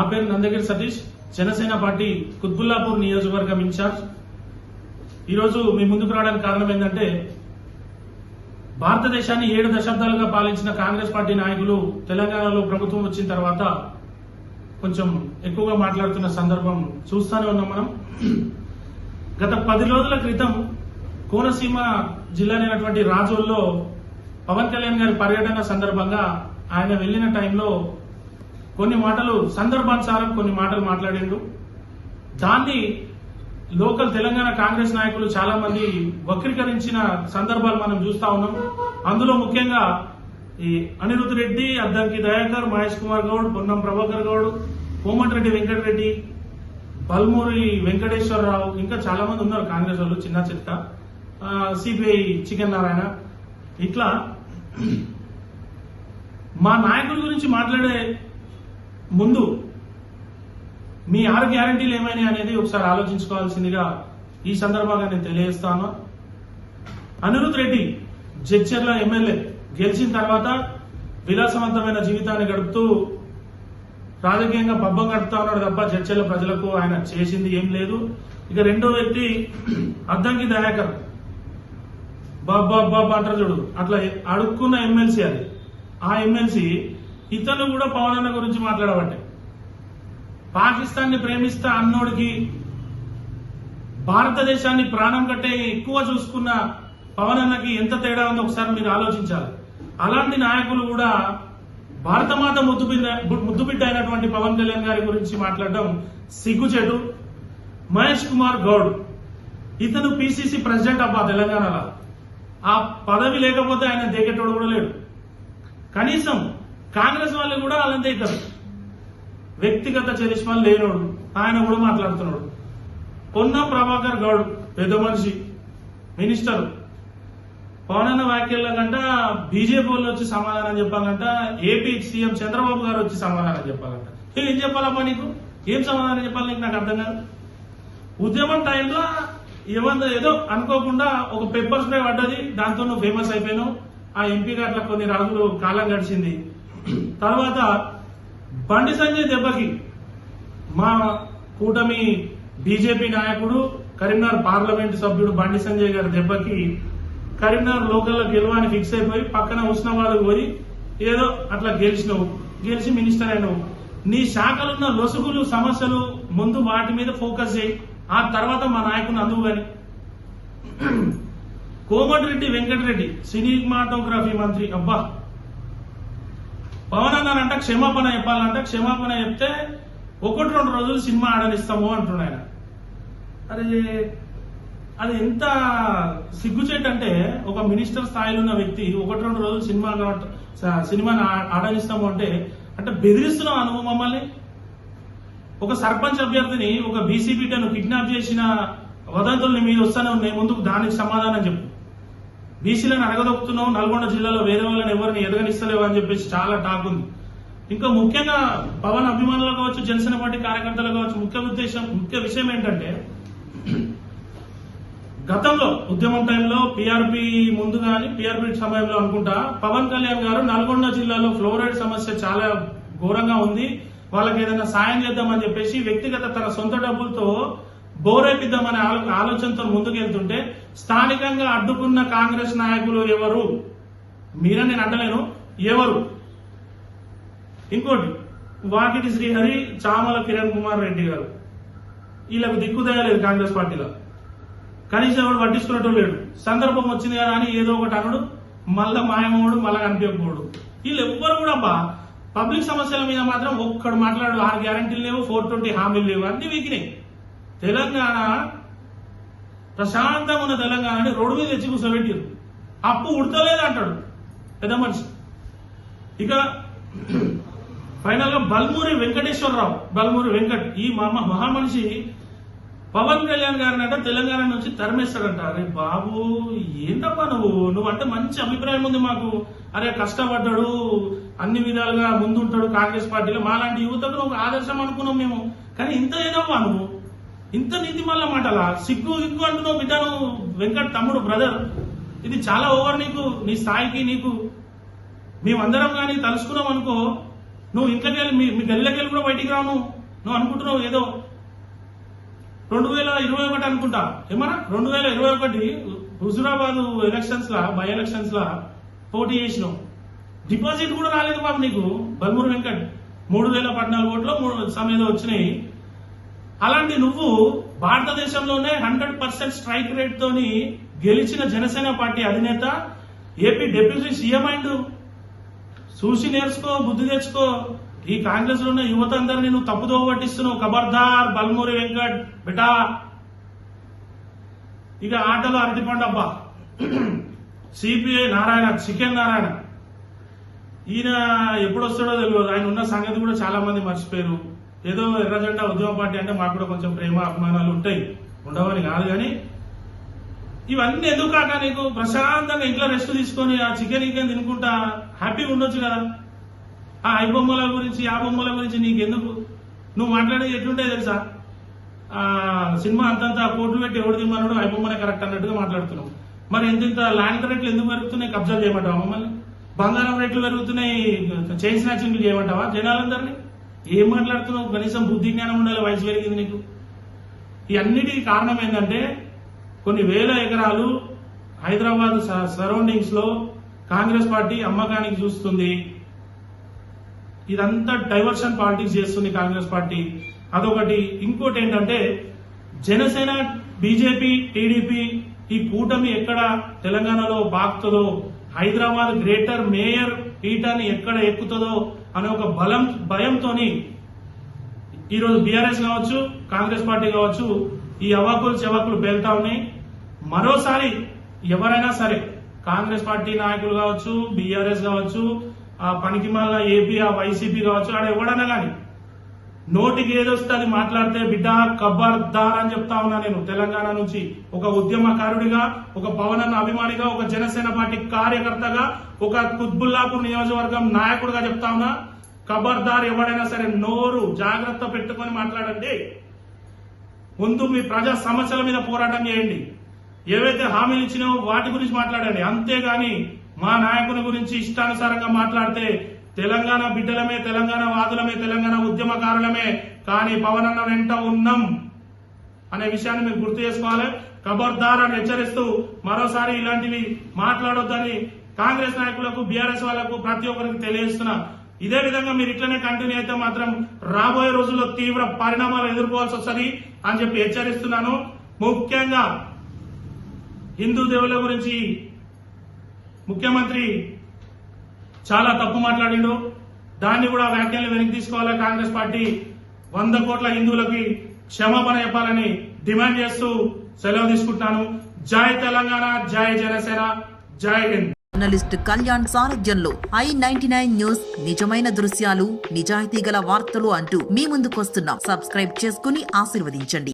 నా పేరు నందగిరి సతీష్. జనసేన పార్టీ కుత్బుల్లాపూర్ నియోజకవర్గం ఇన్ఛార్జ్. ఈరోజు మీ ముందుకు రావడానికి కారణం ఏంటంటే భారతదేశాన్ని ఏడు దశాబ్దాలుగా పాలించిన కాంగ్రెస్ పార్టీ నాయకులు తెలంగాణలో ప్రభుత్వం వచ్చిన తర్వాత కొంచెం ఎక్కువగా మాట్లాడుతున్న సందర్భం చూస్తూనే ఉన్నాం మనం. గత పది రోజుల క్రితం కోనసీమ జిల్లానైనటువంటి రాజోల్లో పవన్ కళ్యాణ్ గారి పర్యటన సందర్భంగా ఆయన వెళ్ళిన టైంలో కొన్ని మాటలు సందర్భానుసారం కొన్ని మాటలు మాట్లాడిండు. దాన్ని లోకల్ తెలంగాణ కాంగ్రెస్ నాయకులు చాలా మంది వక్రీకరించిన సందర్భాలు మనం చూస్తా ఉన్నాం. అందులో ముఖ్యంగా ఈ అనిరుద్ రెడ్డి అద్దంకి దయాకర్ మహేష్ కుమార్ గౌడ్ పొన్నం ప్రభాకర్ గౌడ్ కోమటిరెడ్డి వెంకటరెడ్డి బల్మూరి వెంకటేశ్వరరావు ఇంకా చాలా మంది ఉన్నారు కాంగ్రెస్ వాళ్ళు చిన్న చిత్త సిపిఐ చికెన్ నారాయణ. ఇట్లా మా నాయకుల గురించి మాట్లాడే ముందు మీ ఆరు గ్యారంటీలు ఏమైనా అనేది ఒకసారి ఆలోచించుకోవాల్సిందిగా ఈ సందర్భంగా నేను తెలియజేస్తాను. అనిరుద్ రెడ్డి జడ్చర్ల ఎమ్మెల్యే గెలిచిన తర్వాత విలాసవంతమైన జీవితాన్ని గడుపుతూ రాజకీయంగా పబ్బం గడుపుతా ఉన్నాడు తప్ప జడ్చర్ల ప్రజలకు ఆయన చేసింది ఏం లేదు. ఇక రెండో వ్యక్తి అద్దంకి దయాకర్. బాబా బాబా అంటారు చూడు. అట్లా అడుక్కున్న ఎమ్మెల్సీ అది. ఆ ఎమ్మెల్సీ ఇతను కూడా పవన్ అన్న గురించి మాట్లాడబట్టే పాకిస్తాన్ని ప్రేమిస్తా అన్నోడికి భారతదేశాన్ని ప్రాణం కట్టే ఎక్కువ చూసుకున్న పవన్ అన్నకి ఎంత తేడా ఉందో ఒకసారి మీరు ఆలోచించాలి. అలాంటి నాయకులు కూడా భారతమాత ముద్దు బిడ్డ ముద్దు బిడ్డ అయినటువంటి పవన్ కళ్యాణ్ గారి గురించి మాట్లాడడం సిగ్గుచేటు. మహేష్ కుమార్ గౌడ్ ఇతను పిసిసి ప్రెసిడెంట్ అబ్బా తెలంగాణలో. ఆ పదవి లేకపోతే ఆయన దేగేటోడు కూడా లేడు. కనీసం కాంగ్రెస్ వాళ్ళు కూడా అలాంటి అవుతారు వ్యక్తిగత చరిష్మాలు లేనోడు. ఆయన కూడా మాట్లాడుతున్నాడు. కొన్న ప్రభాకర్ గౌడ్ పెద్ద మనిషి మినిస్టర్. పవనన్న వ్యాఖ్యల కంట బీజేపీ వాళ్ళు వచ్చి సమాధానం చెప్పాలంట ఏపీ సీఎం చంద్రబాబు గారు వచ్చి సమాధానం చెప్పాలంట. ఏం చెప్పాలమ్మా నీకు? ఏం సమాధానం చెప్పాలి నీకు నాకు అర్థం కాదు. ఉద్యమం టైంలో ఏమన్నా ఏదో అనుకోకుండా ఒక పెప్పర్ స్ప్రే పడ్డది దాంతో నువ్వు ఫేమస్ అయిపోయినావు. ఆ ఎంపీ అట్లా కొన్ని రోజులు కాలం గడిచింది. తర్వాత బండి సంజయ్ దెబ్బకి మా కూటమి బీజేపీ నాయకుడు కరీంనగర్ పార్లమెంట్ సభ్యుడు బండి సంజయ్ గారి దెబ్బకి కరీంనగర్ లోకల్లో గెలవని ఫిక్స్ అయిపోయి పక్కన ఉస్నాబాద్ పోయి ఏదో అట్లా గెలిచినావు. గెలిచి మినిస్టర్ అయినావు. నీ శాఖలున్న లొసుగులు సమస్యలు ముందు వాటి మీద ఫోకస్ చేయి. ఆ తర్వాత మా నాయకుని అందువు గాని. కోమటిరెడ్డి వెంకటరెడ్డి సినిమాటోగ్రఫీ మంత్రి. అబ్బా! పవన్ అన్నారంట క్షమాపణ చెప్పాలంట క్షమాపణ చెప్తే ఒకటి రెండు రోజులు సినిమా ఆడనిస్తాము అంటున్నాడు ఆయన. అరే అది ఎంత సిగ్గుచేట్ అంటే ఒక మినిస్టర్ స్థాయిలో ఉన్న వ్యక్తి ఒకటి రెండు రోజులు సినిమా సినిమాని ఆ- ఆడనిస్తాము అంటే అంటే బెదిరిస్తున్నావు అనుభవం మమ్మల్ని? ఒక సర్పంచ్ అభ్యర్థిని ఒక బీసీ బిడ్డను కిడ్నాప్ చేసిన వదంతుల్ని మీద వస్తూనే ఉన్నాయి ముందుకు దానికి సమాధానం చెప్పు. బీసీలను అడగదొక్కుతున్నావు నల్గొండ జిల్లాలో వేరే వాళ్ళని ఎవరిని ఎదగనిస్తలేవు అని చెప్పేసి చాలా టాక్ ఉంది. ఇంకా ముఖ్యంగా పవన్ అభిమానులు కావచ్చు జనసేన పార్టీ కార్యకర్తలు కావచ్చు ముఖ్య ఉద్దేశం ముఖ్య విషయం ఏంటంటే గతంలో ఉద్యమం టైంలో పీఆర్పీ ముందు కానీ పీఆర్పీ సమయంలో అనుకుంటా పవన్ కళ్యాణ్ గారు నల్గొండ జిల్లాలో ఫ్లోరైడ్ సమస్య చాలా ఘోరంగా ఉంది. వాళ్ళకి ఏదైనా సాయం చేద్దామని చెప్పేసి వ్యక్తిగత తన సొంత డబ్బులతో బోరేపిద్దామనే ఆలో- ఆలోచనతో ముందుకెళ్తుంటే స్థానికంగా అడ్డుకున్న కాంగ్రెస్ నాయకులు ఎవరు? మీరని నేను అంటలేను ఎవరు? ఇంకోటి వాకిటి శ్రీహరి చామల కిరణ్ కుమార్ రెడ్డి గారు. వీళ్ళకు దిక్కుదయలేదు కాంగ్రెస్ పార్టీలో. కనీసం ఎవడు పట్టించుకున్నట్టు లేడు. సందర్భం వచ్చింది కదా అని ఏదో ఒకటి అనడు. మళ్ళా మాయమోడు మళ్ళా కనిపించకపోడు వీళ్ళు ఎవ్వరు కూడా అబ్బా పబ్లిక్ సమస్యల మీద మాత్రం ఒక్కడు మాట్లాడు ఆరు గ్యారంటీలు లేవు ఫోర్ ట్వంటీ హామీలు లేవు. అన్ని వీకినాయి తెలంగాణ ప్రశాంతంగా ఉన్న తెలంగాణని రోడ్డు మీద తెచ్చి కూర్చోబెట్టారు. అప్పు ఉడతలేదు అంటాడు. పెద్ద మనిషి. ఇక ఫైనల్గా బల్మూరి వెంకటేశ్వరరావు బల్మూరి వెంకట్ ఈ మహా మహామనిషి పవన్ కళ్యాణ్ గారిని అంటే తెలంగాణ నుంచి తరిమేస్తాడంట. అరే బాబు ఏంటబ్బా నువ్వు? నువ్వంటే మంచి అభిప్రాయం ఉంది మాకు. అరే కష్టపడ్డాడు అన్ని విధాలుగా ముందుంటాడు కాంగ్రెస్ పార్టీలో. మాలాంటి యువతకు నువ్వు ఆదర్శం అనుకున్నాం మేము. కానీ ఇంత ఏదమ్మా నువ్వు. ఇంత నీతి మళ్ళీ మాటలా సిగ్గు సిగ్గు అంటున్నావు బిడ్డ వెంకట్ తమ్ముడు బ్రదర్ ఇది చాలా ఓవర్ నీకు నీ స్థాయికి నీకు. మేమందరం కానీ తలుసుకున్నాం అనుకో నువ్వు ఇంట్లోకి వెళ్ళి మీ మీ గల్లీలోకి వెళ్ళి కూడా బయటికి రాను. నువ్వు అనుకుంటున్నావు ఏదో రెండు వేల ఇరవై ఒకటి అనుకుంటా. ఏమన్నా? రెండు వేల ఇరవై ఒకటి హుజురాబాద్ ఎలక్షన్స్ లా బై ఎలక్షన్స్ లా పోటీ చేసినావు డిపాజిట్ కూడా రాలేదు బాబు నీకు. బల్మూరు వెంకట్ మూడు వేల పద్నాలుగు ఓట్లు మూడు సమయంలో వచ్చినాయి. అలాంటి నువ్వు భారతదేశంలోనే హండ్రెడ్ పర్సెంట్ స్ట్రైక్ రేట్ తోని గెలిచిన జనసేన పార్టీ అధినేత ఏపీ డిప్యూటీ సీఎం అయిండు. చూసి నేర్చుకో బుద్ధి తెచ్చుకో. ఈ కాంగ్రెస్లో ఉన్న యువత అందరినీ నువ్వు తప్పుదో పట్టిస్తున్నావు. ఖబర్దార్ బల్మూరి వెంకట్ బిటా. ఇక ఆటలో అరటిపండు అబ్బా. CPI Narayana chicken Narayana. ఈయన ఎప్పుడు వస్తాడో తెలియదు. ఆయన ఉన్న సంగతి కూడా చాలా మంది మర్చిపోయారు ఏదో ఎర్రజెండా ఉద్యమ పార్టీ అంటే మాకు కూడా కొంచెం ప్రేమ అభిమానాలు ఉంటాయి. ఉండవని కాదు కానీ ఇవన్నీ ఎందుకు కాక నీకు? ప్రశాంతంగా ఇంట్లో రెస్ట్ తీసుకొని ఆ చికెన్ ఇకెన్ తినుకుంటా హ్యాపీగా ఉండొచ్చు కదా? ఆ ఐ బొమ్మల గురించి ఆ బొమ్మల గురించి నీకు ఎందుకు నువ్వు మాట్లాడేది ఎట్లుంటాయి తెలుసా? ఆ సినిమా అంతంత కోట్లు పెట్టి ఎవడు తిమ్మన్నాడు ఐ బొమ్మనే కరెక్ట్ అన్నట్టుగా మాట్లాడుతున్నావు మరి ఎంత ఇంత ల్యాండ్ రేట్లు ఎందుకు పెరుగుతున్నాయి? కబ్జా చేయమంటావా మమ్మల్ని? బంగారం రేట్లు పెరుగుతున్నాయి చైన్ స్నాచింగ్లు చేయమంటావా జనాలందరినీ? ఏం మాట్లాడుతున్నావు? కనీసం బుద్ధి జ్ఞానం ఉండాలి వయసు పెరిగింది నీకు. ఈ కారణం ఏంటంటే కొన్ని వేల ఎకరాలు హైదరాబాద్ సరౌండింగ్స్లో కాంగ్రెస్ పార్టీ అమ్మకానికి చూస్తుంది. ఇదంతా డైవర్షన్ పాలిటిక్స్ చేస్తుంది కాంగ్రెస్ పార్టీ. అదొకటి. ఇంకోటి ఏంటంటే జనసేన బీజేపీ టీడీపీ ఈ కూటమి ఎక్కడ తెలంగాణలో బాగుతుందో హైదరాబాద్ గ్రేటర్ మేయర్ పీఠాన్ని ఎక్కడ ఎక్కుతుందో అనే ఒక బలం భయంతోని ఈరోజు బీఆర్ఎస్ కావచ్చు కాంగ్రెస్ పార్టీ కావచ్చు ఈ అవాకులు చెవాకులు పేలుతా ఉన్నాయి. మరోసారి ఎవరైనా సరే కాంగ్రెస్ పార్టీ నాయకులు కావచ్చు బీఆర్ఎస్ కావచ్చు ఆ పనికిమాల ఏపీ ఆ వైసీపీ కావచ్చు ఆడ ఎవడైనా కానీ నోటికి ఏదొస్తే అది మాట్లాడితే బిడ్డ కబ్బర్దార్ అని చెప్తా ఉన్నా నేను. తెలంగాణ నుంచి ఒక ఉద్యమకారుడిగా ఒక పవన్ అభిమానిగా ఒక జనసేన పార్టీ కార్యకర్తగా ఒక కుత్బుల్లాపూర్ నియోజకవర్గం నాయకుడిగా చెప్తా ఉన్నా కబర్దార్ ఎవడైనా సరే నోరు జాగ్రత్త పెట్టుకొని మాట్లాడండి. ముందు మీ ప్రజా సమస్యల మీద పోరాటం చేయండి. ఏవైతే హామీలు ఇచ్చినావో వాటి గురించి మాట్లాడండి. అంతేగాని మా నాయకుని గురించి ఇష్టానుసారంగా మాట్లాడితే తెలంగాణ బిడ్డలమే తెలంగాణ వాదులమే తెలంగాణ ఉద్యమకారులమే. కానీ పవన్ అన్న వెంట ఉన్నాం అనే విషయాన్ని మీరు గుర్తు చేసుకోవాలి. ఖబర్దార్ అని హెచ్చరిస్తూ మరోసారి ఇలాంటివి మాట్లాడొద్దని కాంగ్రెస్ నాయకులకు బీఆర్ఎస్ వాళ్ళకు ప్రతి ఒక్కరికి తెలియజేస్తున్నా. ఇదే విధంగా మీరు ఇట్లనే కంటిన్యూ అయితే మాత్రం రాబోయే రోజుల్లో తీవ్ర పరిణామాలు ఎదుర్కోవాల్సి వస్తుంది అని చెప్పి హెచ్చరిస్తున్నాను. ముఖ్యంగా హిందూ దేవుల గురించి ముఖ్యమంత్రి చాలా తప్పు మాట్లాడిండు. దాన్ని కూడా వ్యాఖ్యలు వెనక్కి తీసుకోవాలి. కాంగ్రెస్ పార్టీ వంద కోట్ల హిందువులకి క్షమాపణ చెప్పాలని డిమాండ్ చేస్తూ సెలవు తీసుకుంటాను జై తెలంగాణ జై జనసేన జై హింద్. జర్నలిస్ట్ కళ్యాణ్ సారథ్యంలో ఐ నైన్టీ నైన్ న్యూస్ నిజమైన దృశ్యాలు నిజాయితీ గల వార్తలు అంటూ మీ ముందుకొస్తున్నాం. సబ్స్క్రైబ్ చేసుకుని ఆశీర్వదించండి.